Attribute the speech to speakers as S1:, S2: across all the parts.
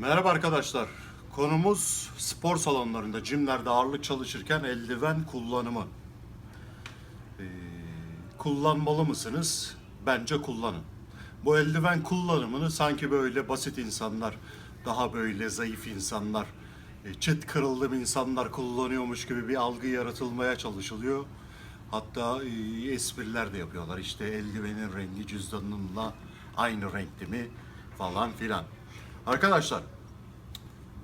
S1: Merhaba arkadaşlar. Konumuz spor salonlarında, jimlerde ağırlık çalışırken eldiven kullanımı. Ee, kullanmalı mısınız? Bence kullanın. Bu eldiven kullanımını sanki böyle basit insanlar, daha böyle zayıf insanlar, e, çıt kırıldım insanlar kullanıyormuş gibi bir algı yaratılmaya çalışılıyor. Hatta e, espriler de yapıyorlar. İşte eldivenin rengi cüzdanınla aynı renkte mi falan filan. Arkadaşlar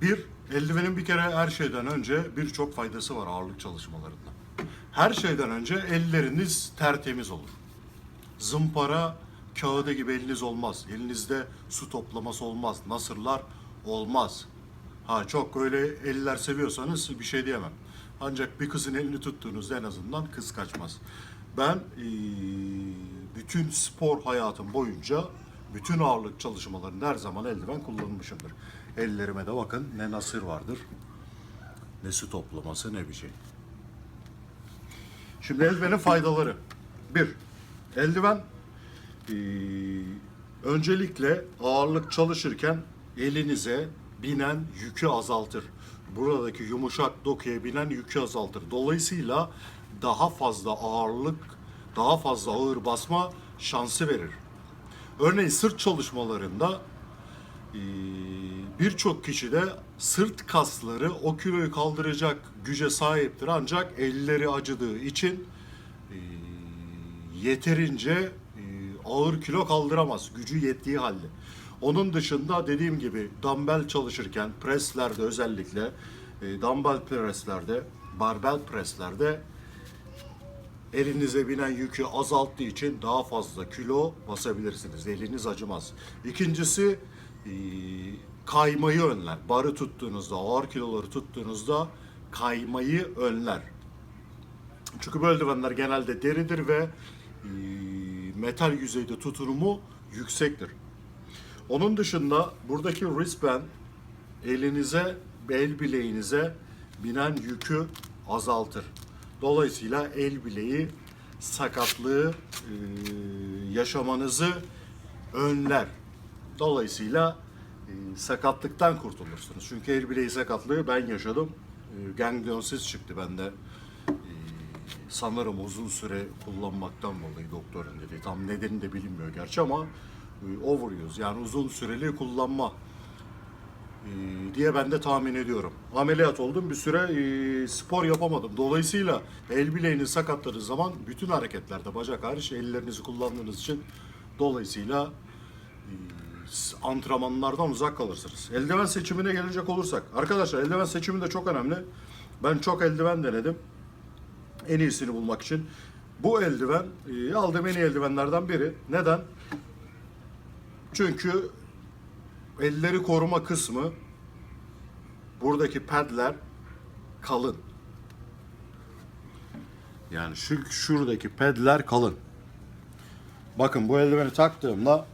S1: bir, eldivenin bir kere her şeyden önce birçok faydası var ağırlık çalışmalarında. Her şeyden önce elleriniz tertemiz olur. Zımpara kağıdı gibi eliniz olmaz. Elinizde su toplaması olmaz. Nasırlar olmaz. Ha çok öyle eller seviyorsanız bir şey diyemem. Ancak bir kızın elini tuttuğunuzda en azından kız kaçmaz. Ben bütün spor hayatım boyunca bütün ağırlık çalışmalarında her zaman eldiven kullanmışımdır. Ellerime de bakın ne nasır vardır, ne su toplaması ne bir şey. Şimdi eldivenin faydaları. Bir, eldiven eee, öncelikle ağırlık çalışırken elinize binen yükü azaltır. Buradaki yumuşak dokuya binen yükü azaltır. Dolayısıyla daha fazla ağırlık, daha fazla ağır basma şansı verir. Örneğin sırt çalışmalarında birçok kişide sırt kasları o kiloyu kaldıracak güce sahiptir ancak elleri acıdığı için yeterince ağır kilo kaldıramaz gücü yettiği halde. Onun dışında dediğim gibi dumbbell çalışırken preslerde özellikle dumbbell preslerde, barbell preslerde elinize binen yükü azalttığı için daha fazla kilo basabilirsiniz. Eliniz acımaz. İkincisi eee, kaymayı önler. Barı tuttuğunuzda, ağır kiloları tuttuğunuzda kaymayı önler. Çünkü bu eldivenler genelde deridir ve eee, metal yüzeyde tutunumu yüksektir. Onun dışında buradaki wristband elinize, el bileğinize binen yükü azaltır. Dolayısıyla el bileği sakatlığı e, yaşamanızı önler. Dolayısıyla e, sakatlıktan kurtulursunuz. Çünkü el bileği sakatlığı ben yaşadım. E, ganglionsiz çıktı bende. E, sanırım uzun süre kullanmaktan dolayı doktorun dedi. Tam nedeni de bilinmiyor gerçi ama e, overuse yani uzun süreli kullanma diye ben de tahmin ediyorum. Ameliyat oldum bir süre e, spor yapamadım. Dolayısıyla el bileğini sakatladığı zaman bütün hareketlerde bacak hariç ellerinizi kullandığınız için dolayısıyla e, antrenmanlardan uzak kalırsınız. Eldiven seçimine gelecek olursak arkadaşlar eldiven seçimi de çok önemli. Ben çok eldiven denedim en iyisini bulmak için. Bu eldiven e, aldığım en iyi eldivenlerden biri. Neden? Çünkü elleri koruma kısmı buradaki pedler kalın. Yani şu şuradaki pedler kalın. Bakın bu eldiveni taktığımda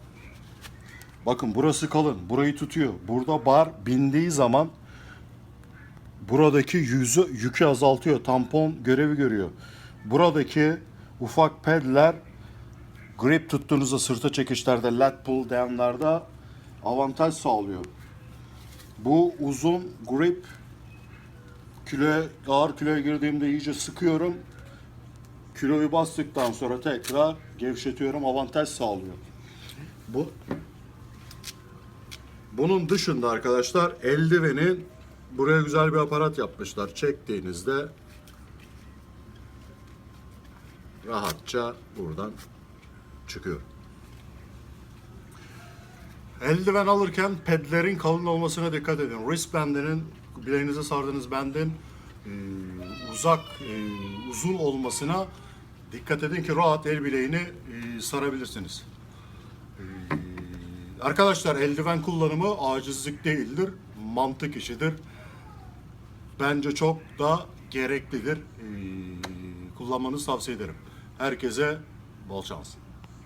S1: bakın burası kalın. Burayı tutuyor. Burada bar bindiği zaman buradaki yüzü yükü azaltıyor. Tampon görevi görüyor. Buradaki ufak pedler grip tuttuğunuzda sırta çekişlerde lat pull down'larda avantaj sağlıyor. Bu uzun grip kilo ağır kiloya girdiğimde iyice sıkıyorum. Kiloyu bastıktan sonra tekrar gevşetiyorum. Avantaj sağlıyor. Bu bunun dışında arkadaşlar eldivenin buraya güzel bir aparat yapmışlar. Çektiğinizde rahatça buradan çıkıyor. Eldiven alırken pedlerin kalın olmasına dikkat edin. Wristband'inin bileğinize sardığınız bandın e, uzak, e, uzun olmasına dikkat edin ki rahat el bileğini e, sarabilirsiniz. E, arkadaşlar eldiven kullanımı acizlik değildir, mantık işidir. Bence çok da gereklidir. E, kullanmanızı tavsiye ederim. Herkese bol şans.